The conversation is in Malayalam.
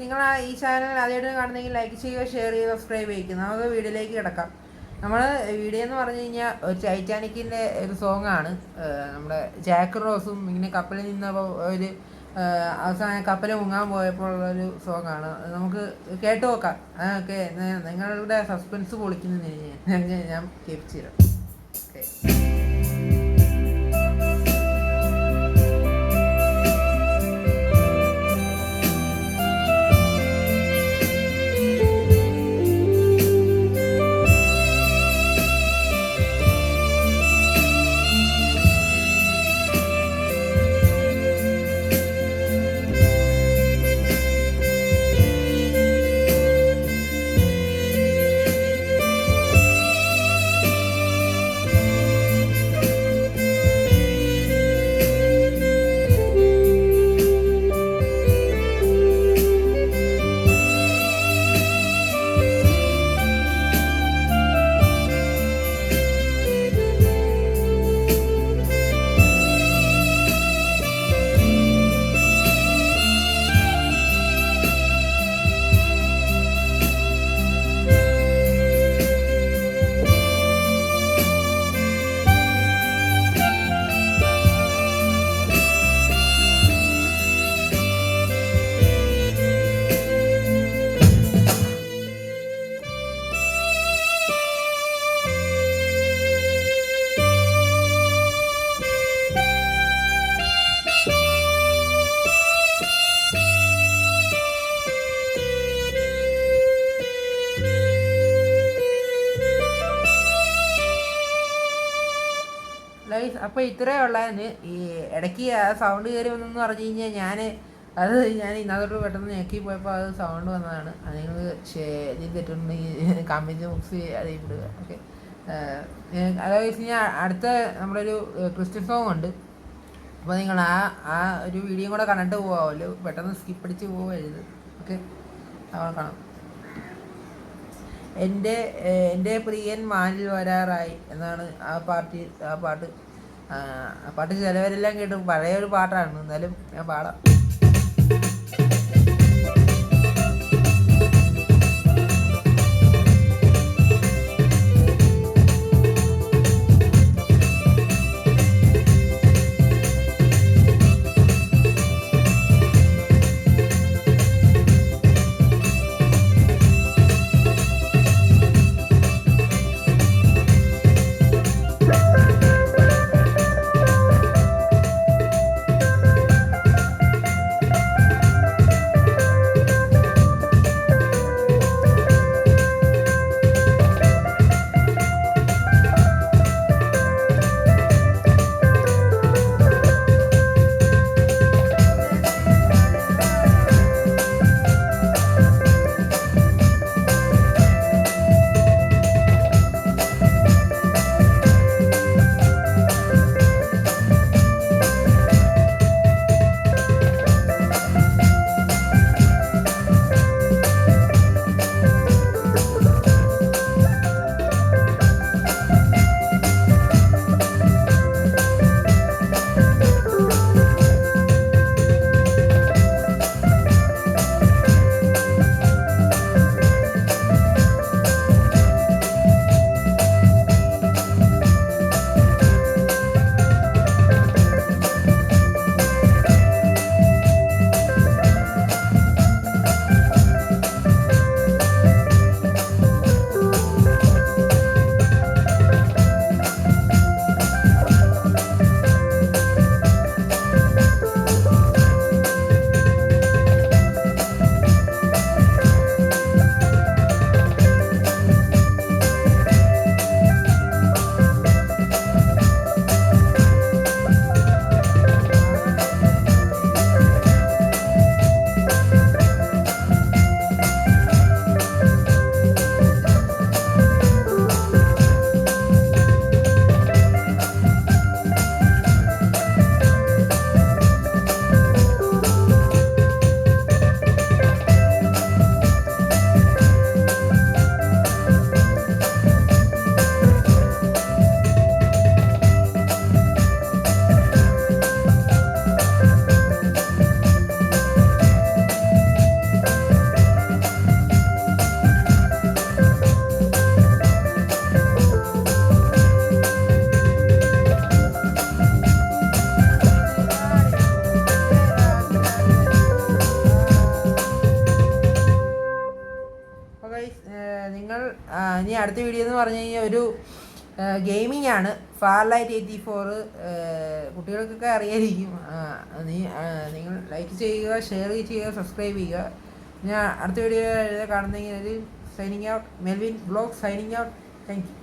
നിങ്ങൾ ഈ ചാനൽ ആദ്യമായിട്ട് കാണുന്നെങ്കിൽ ലൈക്ക് ചെയ്യുക ഷെയർ ചെയ്യുക സബ്സ്ക്രൈബ് ചെയ്യുക. നമുക്ക് വീഡിയോയിലേക്ക് കിടക്കാം. നമ്മൾ വീഡിയോ എന്ന് പറഞ്ഞു കഴിഞ്ഞാൽ ഒരു ടൈറ്റാനിക്കിന്റെ ഒരു സോങ് ആണ് നമ്മുടെ ജാക്ക് റോസും ഇങ്ങനെ കപ്പലിൽ നിന്നപ്പോൾ ഒരു അവസാന കപ്പൽ മുങ്ങാൻ പോയപ്പോൾ ഉള്ളൊരു സോങ് ആണ് നമുക്ക് കേട്ടു നോക്കാം ഓക്കെ നിങ്ങളുടെ സസ്പെൻസ് പൊളിക്കുന്നതിന് ഞാൻ ഞാൻ- ഞാൻ കേൾപ്പിച്ചു തരാം ഓക്കെ അപ്പോൾ ഇത്രയേ ഉള്ളതിന് ഈ ഇടയ്ക്ക് ആ സൗണ്ട് കയറി വന്നെന്ന് പറഞ്ഞു കഴിഞ്ഞാൽ ഞാൻ അത് ഞാൻ ഇന്നത്തോട്ട് പെട്ടെന്ന് ഞെക്കി പോയപ്പോൾ അത് സൗണ്ട് വന്നതാണ്. അത് നിങ്ങൾ ഇതിൽ തെറ്റുണ്ടെങ്കിൽ കമന്റ് ബുക്സ് അറിയപ്പെടുക ഓക്കെ അതായത് വെച്ച് കഴിഞ്ഞാൽ അടുത്ത നമ്മളൊരു ക്രിസ്ത്യൻ സോങ് ഉണ്ട്. അപ്പോൾ നിങ്ങൾ ആ ആ ഒരു വീഡിയോ കൂടെ കണ്ടിട്ട് പോകാമല്ലോ പെട്ടെന്ന് സ്കിപ്പ് അടിച്ച് പോകരുത് ഓക്കെ നമ്മൾ കാണാം. എന്റെ എന്റെ പ്രിയൻ മാനിൽ വരാറായി എന്നാണ് ആ പാർട്ടി ആ പാട്ട്. ആ പാട്ട് ചിലവരെല്ലാം കേട്ടു. പഴയ ഒരു പാട്ടാണ്. എന്നാലും ഞാൻ പാടാം. ഇനി അടുത്ത വീഡിയോ എന്ന് പറഞ്ഞു കഴിഞ്ഞാൽ ഒരു ഗെയിമിംഗ് ആണ്. ഫാർ ലൈറ്റ് എയ്റ്റി ഫോർ കുട്ടികൾക്കൊക്കെ അറിയായിരിക്കും. നീ നിങ്ങൾ ലൈക്ക് ചെയ്യുക ഷെയർ ചെയ്യുക സബ്സ്ക്രൈബ് ചെയ്യുക. ഞാൻ അടുത്ത വീഡിയോ കാണുന്നെങ്കിൽ signing out Melvin blog signing out thank you